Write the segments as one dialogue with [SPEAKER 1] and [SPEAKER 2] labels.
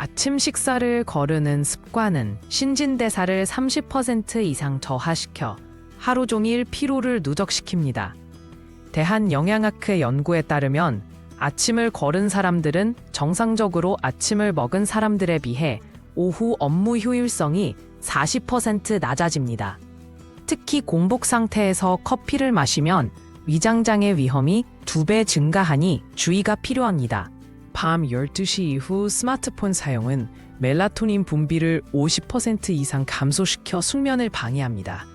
[SPEAKER 1] 아침 식사를 거르는 습관은 신진대사를 30% 이상 저하시켜 하루 종일 피로를 누적시킵니다. 대한영양학회 연구에 따르면 아침을 거른 사람들은 정상적으로 아침을 먹은 사람들에 비해 오후 업무 효율성이 40% 낮아집니다. 특히 공복 상태에서 커피를 마시면 위장장애 위험이 2배 증가하니 주의가 필요합니다. 밤 12시 이후 스마트폰 사용은 멜라토닌 분비를 50% 이상 감소시켜 숙면을 방해합니다.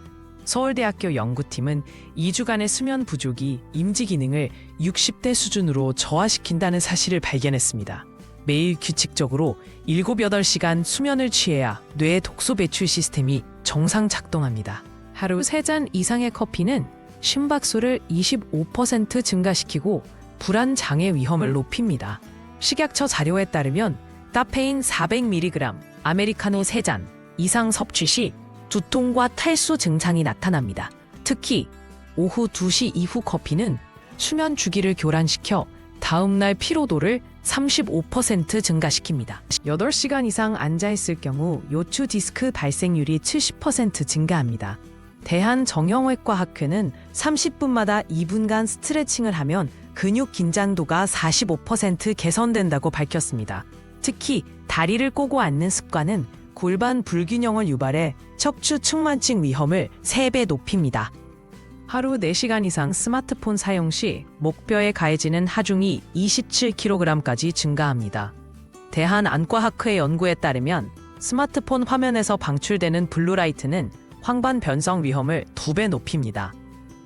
[SPEAKER 1] 서울대학교 연구팀은 2주간의 수면 부족이 인지 기능을 60대 수준으로 저하시킨다는 사실을 발견했습니다. 매일 규칙적으로 7, 8시간 수면을 취해야 뇌의 독소 배출 시스템이 정상 작동합니다. 하루 3잔 이상의 커피는 심박수를 25% 증가시키고 불안 장애 위험을 높입니다. 식약처 자료에 따르면 카페인 400mg, 아메리카노 3잔 이상 섭취 시 두통과 탈수 증상이 나타납니다. 특히 오후 2시 이후 커피는 수면 주기를 교란시켜 다음날 피로도를 35% 증가시킵니다. 8시간 이상 앉아있을 경우 요추 디스크 발생률이 70% 증가합니다. 대한정형외과 학회는 30분마다 2분간 스트레칭을 하면 근육 긴장도가 45% 개선된다고 밝혔습니다. 특히 다리를 꼬고 앉는 습관은 골반 불균형을 유발해 척추 측만증 위험을 3배 높입니다. 하루 4시간 이상 스마트폰 사용 시 목뼈에 가해지는 하중이 27kg까지 증가합니다. 대한안과학회 연구에 따르면 스마트폰 화면에서 방출되는 블루라이트는 황반 변성 위험을 2배 높입니다.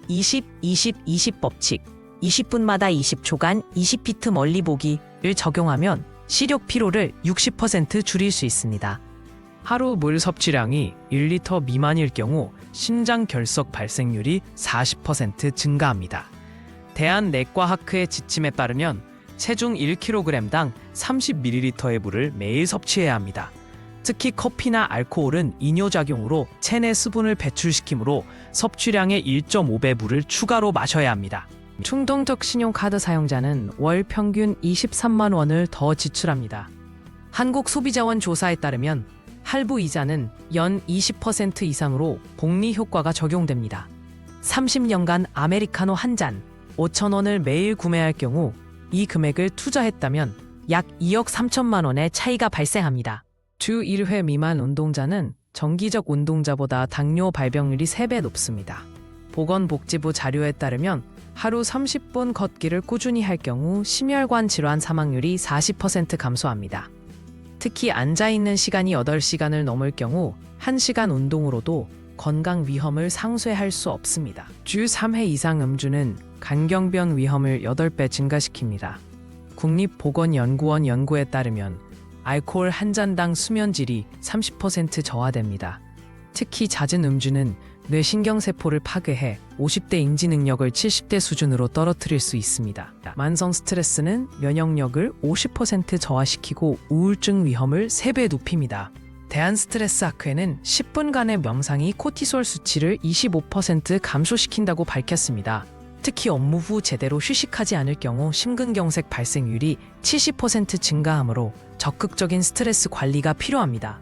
[SPEAKER 1] 20, 20, 20 법칙 20분마다 20초간 20피트 멀리 보기를 적용하면 시력 피로를 60% 줄일 수 있습니다. 하루 물 섭취량이 1리터 미만일 경우 신장 결석 발생률이 40% 증가합니다. 대한내과학회 지침에 따르면 체중 1kg당 30ml의 물을 매일 섭취해야 합니다. 특히 커피나 알코올은 이뇨작용으로 체내 수분을 배출시키므로 섭취량의 1.5배 물을 추가로 마셔야 합니다. 충동적 신용카드 사용자는 월 평균 23만 원을 더 지출합니다. 한국 소비자원 조사에 따르면 할부 이자는 연 20% 이상으로 복리 효과가 적용됩니다. 30년간 아메리카노 한 잔 5천 원을 매일 구매할 경우 이 금액을 투자했다면 약 2억 3천만 원의 차이가 발생합니다. 주 1회 미만 운동자는 정기적 운동자보다 당뇨 발병률이 3배 높습니다. 보건복지부 자료에 따르면 하루 30분 걷기를 꾸준히 할 경우 심혈관 질환 사망률이 40% 감소합니다. 특히 앉아있는 시간이 8시간을 넘을 경우 1시간 운동으로도 건강 위험을 상쇄할 수 없습니다. 주 3회 이상 음주는 간경변 위험을 8배 증가시킵니다. 국립보건연구원 연구에 따르면 알코올 한 잔당 수면질이 30% 저하됩니다. 특히 잦은 음주는 뇌신경세포를 파괴해 50대 인지 능력을 70대 수준으로 떨어뜨릴 수 있습니다. 만성 스트레스는 면역력을 50% 저하시키고 우울증 위험을 3배 높입니다. 대한 스트레스 학회는 10분간의 명상이 코티솔 수치를 25% 감소시킨다고 밝혔습니다. 특히 업무 후 제대로 휴식하지 않을 경우 심근경색 발생률이 70% 증가하므로 적극적인 스트레스 관리가 필요합니다.